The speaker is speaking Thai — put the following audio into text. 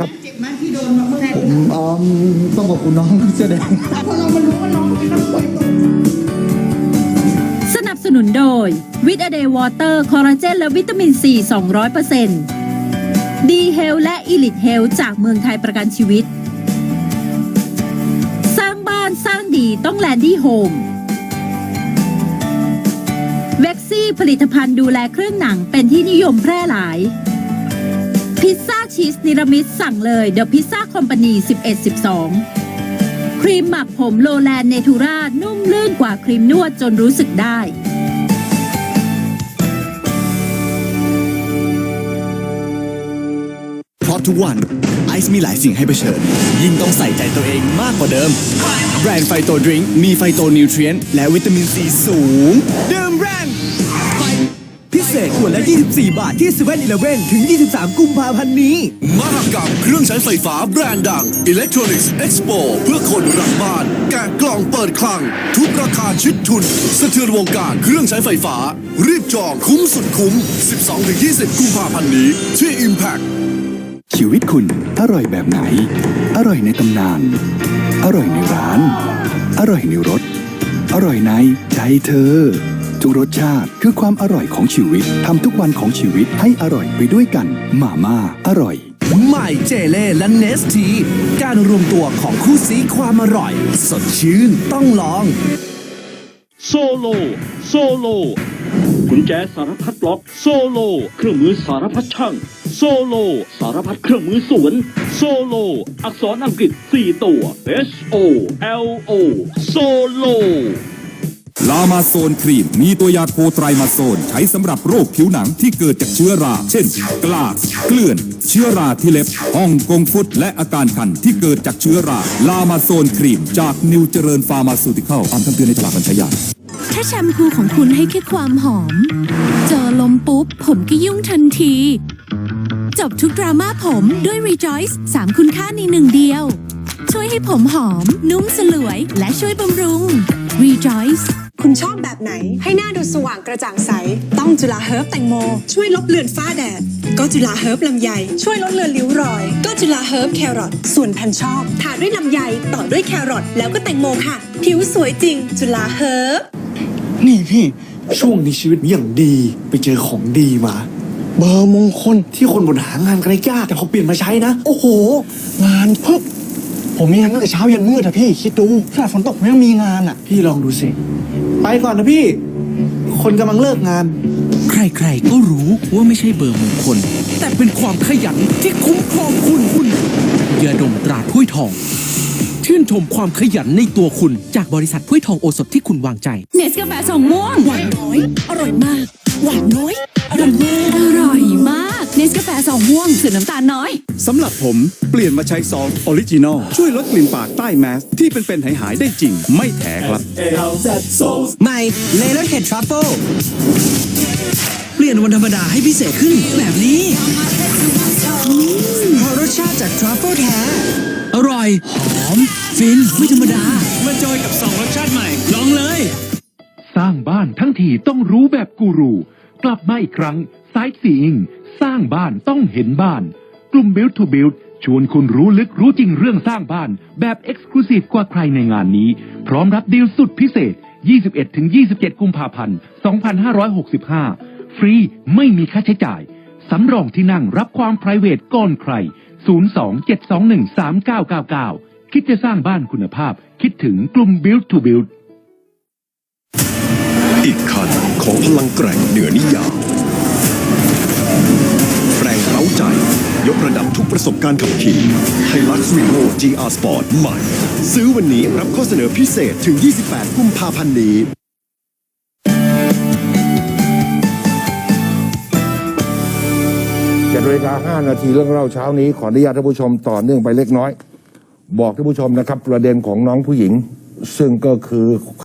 ครับครับเจ็บไหมที่โดนมาเมื่อไหร่ผมอมต้องขอบคุณน้องเสื้อแดงพอเรามารู้ว่าน้องเป็นนักมวยตัวสนับสนุนโดยวิตาเดย์วอเตอร์คอลลาเจนและวิตามินซี200%ดีเฮลและอีลิทเฮลจากเมืองไทยประกันชีวิต สร้างบ้านสร้างดีต้องแลนดี้โฮมเว็กซี่ผลิตภัณฑ์ดูแลเครื่องหนังเป็นที่นิยมแพร่หลาย พิซซ่าชีสนิรมิตสั่งเลยเดอะพิซซ่าคอมพานี1112 ครีมหมักผมโลแลนเนทูรานุ่มลื่นกว่าครีมนวดจนรู้สึกได้เพราะทุกวันไอซ์มีหลายสิ่งให้เผชิญ ยิ่งต้องใส่ใจตัวเองมากกว่าเดิม แบรนด์ไฟโตดริงก์มีไฟโตนิวเทรียนและวิตามินซีสูง ดื่มแบรนด์ เศษขวดละ 24 บาทที่7 e เ e ่ e อถึง 23 กุมภาพันธ์นี้ มหกรรมเครื่องใช้ไฟฟ้าแบรนด์ดัง Electronics Expo เพื่อคนรักบ้าน แกะกล่องเปิดคลัง ทุกราคาชิดทุน สะเทือนวงการเครื่องใช้ไฟฟ้า รีบจองคุ้มสุดคุ้ม 12-20 กุมภาพันธ์นี้ ที่ Impact ชีวิตคุณอร่อยแบบไหน อร่อยในตำนาน อร่อยในร้าน อร่อยในรสอร่อยในใจเธอ ทุกรสชาติคือความอร่อยของชีวิตทำทุกวันของชีวิตให้อร่อยไปด้วยกัน มาม่าอร่อย ใหม่เจเล่และเนสที การรวมตัวของคู่ซีความอร่อย สดชื่นต้องลอง โซโล โซโลกุญแจสารพัดล็อก โซโล เครื่องมือสารพัดช่าง โซโล สารพัดเครื่องมือสวน โซโล อักษรอังกฤษ 4 ตัว H O L O โซโล ลามาโซนครีม มีตัวยาโคไตรมาโซน ใช้สำหรับโรคผิวหนังที่เกิดจากเชื้อรา เช่น กลากเกลื่อน เชื้อราที่เล็บห้องกงฟุต และอาการคันที่เกิดจากเชื้อรา ลามาโซนครีม จากนิวเจริญฟาร์มาซูติคอลตามคำเตือนในตลาดบรรชยาถ้าแชมพูของคุณให้แค่ความหอม เจอลมปุ๊บ ผมก็ยุ่งทันที จบทุกดราม่าผมด้วย Rejoice 3คุณค่าในหนึ่งเดียว ช่วยให้ผมหอม นุ่มสลวย และช่วยบำรุง Rejoice คุณชอบแบบไหน ให้หน้าดูสว่างกระจ่างใส ต้องจุฬาเฮิร์บแตงโม ช่วยลบเลือนฝ้าแดด ก็จุฬาเฮิร์บลำไย ช่วยลดเลือนริ้วรอย ก็จุฬาเฮิร์บแครอทส่วนแผ่นชอบทาด้วยลำไยต่อด้วยแครอทแล้วก็แตงโมค่ะ ผิวสวยจริง จุฬาเฮิร์บนี่พี่ช่วงนี้ชีวิตอย่างดีไปเจอของดีมา เบอร์มงคลที่คนบนหางานกันยากแต่พอเปลี่ยนมาใช้นะ โอ้โห งานพึบ ผมมีงานตั้งแต่เช้ายันมืดอะพี่ คิดดูขนาดฝนตกผมยังมีงานอะพี่ลองดูสิ ไปก่อนนะพี่ คนกำลังเลิกงาน ใครๆก็รู้ว่าไม่ใช่เบอร์มงคล แต่เป็นความขยันที่คุ้มครองคุณคุณยาดมตราถ้วยทอง ชื่นชมความขยันในตัวคุณจากบริษัทถ้วยทองโอสถที่คุณวางใจ เนสกาแฟสองม่วง หวานน้อย อร่อยมาก หวานน้อย อร่อยมาก ม่วงสูตรน้ำตาลน้อย สำหรับผมเปลี่ยนมาใช้ซอสออริจินอลช่วยลดกลิ่นปากใต้แมสที่เป็นๆหายหายๆได้จริง ไม่แถครับ ใหม่เลเลเห็ดทรัฟเฟิลเปลี่ยนวันธรรมดาให้พิเศษขึ้นแบบนี้อืมพอรสชาติจากทรัฟเฟิลแท้ อร่อย หอม ฟิน ไม่ธรรมดา มาจอยกับสองรสชาติใหม่ ลองเลย สร้างบ้านทั้งทีต้องรู้แบบกูรู กลับมาอีกครั้งไซต์ซีอิง สร้างบ้านต้องเห็นบ้าน กลุ่ม Build to Build ชวนคุณรู้ลึกรู้จริงเรื่องสร้างบ้าน แบบ Exclusive กว่าใครในงานนี้ พร้อมรับดีลสุดพิเศษ 21-27 กุมภาพันธ์ 2565 ฟรีไม่มีค่าใช้จ่าย สำรองที่นั่งรับความ p r i v a t ก่อนใคร 02-721-3999 คิดจะสร้างบ้านคุณภาพ คิดถึงกลุ่ม Build to Build อีกคันของพลังแกร่งเหนือนิยาม ประสบการณ์ขับขี่ไฮลักซ์วีโ GR Sport ใหม่ ซื้อวันนี้รับข้อเสนอพิเศษถึง 28 กุมภาพันธ์นี้เจ็ดนาฬิกาห้านาทีเรื่องเล่าเช้านี้ขออนุญาตท่านผู้ชมต่อเนื่องไปเล็กน้อย บอกท่านผู้ชมนะครับ ประเด็นของน้องผู้หญิง ซึ่งก็คือ